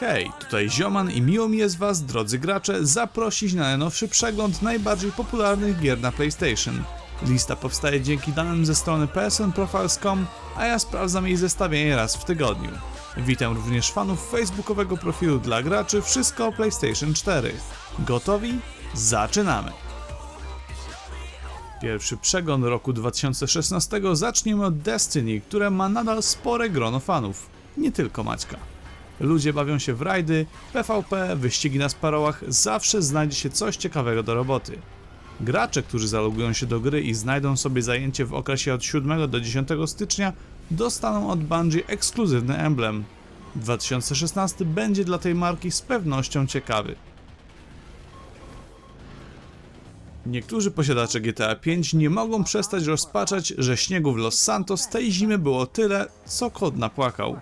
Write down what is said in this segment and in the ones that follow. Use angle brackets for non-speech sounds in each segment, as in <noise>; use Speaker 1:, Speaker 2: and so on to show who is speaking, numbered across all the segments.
Speaker 1: Hej, tutaj Zioman i miło mi jest Was, drodzy gracze, zaprosić na najnowszy przegląd najbardziej popularnych gier na PlayStation. Lista powstaje dzięki danym ze strony psnprofiles.com, a ja sprawdzam jej zestawienie raz w tygodniu. Witam również fanów facebookowego profilu dla graczy Wszystko o PlayStation 4. Gotowi? Zaczynamy! Pierwszy przegląd roku 2016 zaczniemy od Destiny, które ma nadal spore grono fanów. Nie tylko Maćka. Ludzie bawią się w rajdy, PvP, wyścigi na sparołach, zawsze znajdzie się coś ciekawego do roboty. Gracze, którzy zalogują się do gry i znajdą sobie zajęcie w okresie od 7 do 10 stycznia, dostaną od Bungie ekskluzywny emblem. 2016 będzie dla tej marki z pewnością ciekawy. Niektórzy posiadacze GTA V nie mogą przestać rozpaczać, że śniegu w Los Santos tej zimy było tyle, co kod napłakał.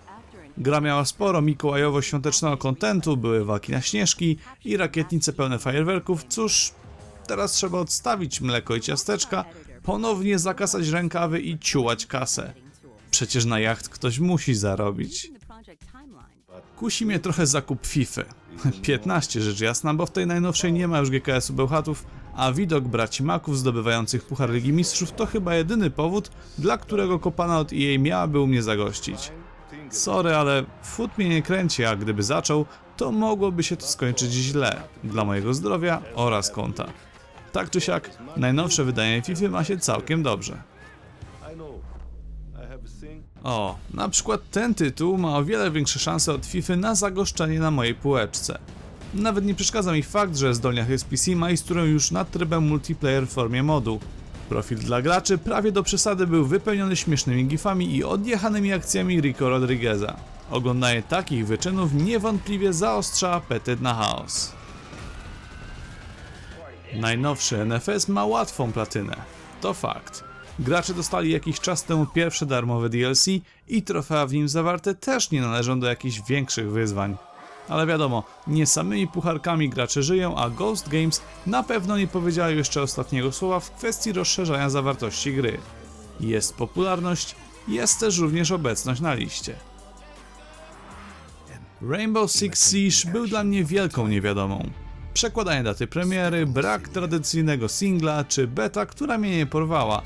Speaker 1: Gra miała sporo mikołajowo-świątecznego kontentu, były walki na śnieżki i rakietnice pełne fajerwerków, cóż, teraz trzeba odstawić mleko i ciasteczka, ponownie zakasać rękawy i ciułać kasę. Przecież na jacht ktoś musi zarobić. Kusi mnie trochę zakup FIFA. <laughs> 15 rzecz jasna, bo w tej najnowszej nie ma już GKS-u Bełchatów, a widok braci Maków zdobywających Puchar Ligi Mistrzów to chyba jedyny powód, dla którego kopana od EA miałaby u mnie zagościć. Sorry, ale fut mnie nie kręci, a gdyby zaczął, to mogłoby się to skończyć źle dla mojego zdrowia oraz konta. Tak czy siak, najnowsze wydanie FIFA ma się całkiem dobrze.
Speaker 2: I. I.
Speaker 1: O, na przykład ten tytuł ma o wiele większe szanse od FIFA na zagoszczenie na mojej półeczce. Nawet nie przeszkadza mi fakt, że zdolniach SPC majstrują już nad trybem multiplayer w formie modu. Profil dla graczy prawie do przesady był wypełniony śmiesznymi gifami i odjechanymi akcjami Rico Rodrigueza. Oglądanie takich wyczynów niewątpliwie zaostrza apetyt na chaos. Najnowszy NFS ma łatwą platynę. To fakt. Gracze dostali jakiś czas temu pierwsze darmowe DLC i trofea w nim zawarte też nie należą do jakichś większych wyzwań. Ale wiadomo, nie samymi pucharkami gracze żyją, a Ghost Games na pewno nie powiedziała jeszcze ostatniego słowa w kwestii rozszerzania zawartości gry. Jest popularność, jest też również obecność na liście. Rainbow Six Siege był dla mnie wielką niewiadomą. Przekładanie daty premiery, brak tradycyjnego singla czy beta, która mnie nie porwała.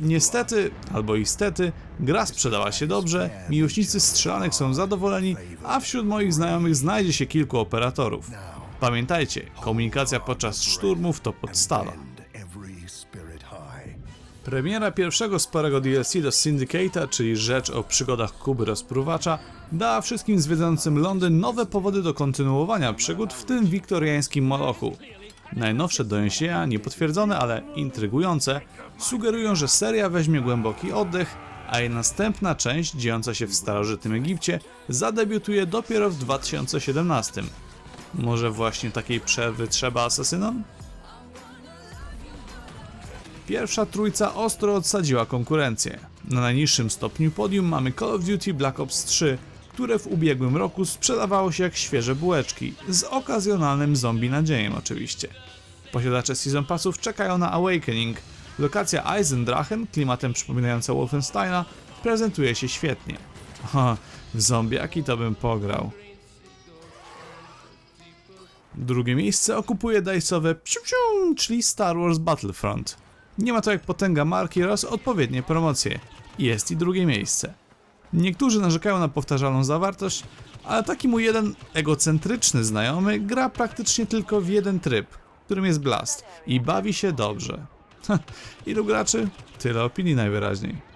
Speaker 1: Niestety, albo istety, gra sprzedała się dobrze, miłośnicy strzelanek są zadowoleni, a wśród moich znajomych znajdzie się kilku operatorów. Pamiętajcie, komunikacja podczas szturmów to podstawa. Premiera pierwszego sporego DLC do Syndicate'a, czyli rzecz o przygodach Kuby Rozpruwacza, dała wszystkim zwiedzającym Londyn nowe powody do kontynuowania przygód w tym wiktoriańskim molochu. Najnowsze doniesienia, niepotwierdzone, ale intrygujące, sugerują, że seria weźmie głęboki oddech, a jej następna część, dziejąca się w starożytnym Egipcie, zadebiutuje dopiero w 2017. Może właśnie takiej przerwy trzeba asasynom? Pierwsza trójca ostro odsadziła konkurencję. Na najniższym stopniu podium mamy Call of Duty Black Ops 3, które w ubiegłym roku sprzedawało się jak świeże bułeczki, z okazjonalnym zombie nadziejem oczywiście. Posiadacze Season Passów czekają na Awakening. Lokacja Eisendrachen, klimatem przypominająca Wolfensteina, prezentuje się świetnie. Ha, w zombiaki to bym pograł. Drugie miejsce okupuje psiu, czyli Star Wars Battlefront. Nie ma to jak potęga marki oraz odpowiednie promocje. Jest i drugie miejsce. Niektórzy narzekają na powtarzalną zawartość, ale taki mój jeden egocentryczny znajomy gra praktycznie tylko w jeden tryb, którym jest Blast i bawi się dobrze. Ilu graczy? Tyle opinii najwyraźniej.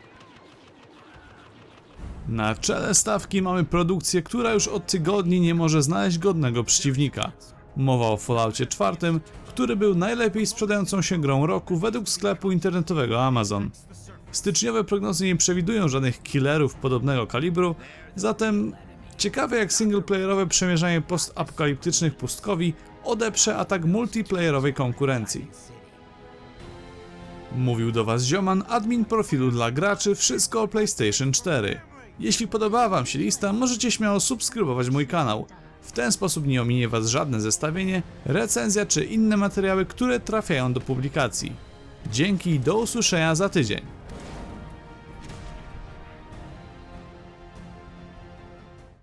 Speaker 1: Na czele stawki mamy produkcję, która już od tygodni nie może znaleźć godnego przeciwnika. Mowa o Falloutie 4, który był najlepiej sprzedającą się grą roku według sklepu internetowego Amazon. Styczniowe prognozy nie przewidują żadnych killerów podobnego kalibru, zatem ciekawe jak singleplayerowe przemierzanie postapokaliptycznych pustkowi odeprze atak multiplayerowej konkurencji. Mówił do Was Zioman, admin profilu dla graczy Wszystko o PlayStation 4. Jeśli podobała Wam się lista, możecie śmiało subskrybować mój kanał. W ten sposób nie ominie Was żadne zestawienie, recenzja czy inne materiały, które trafiają do publikacji. Dzięki i do usłyszenia za tydzień.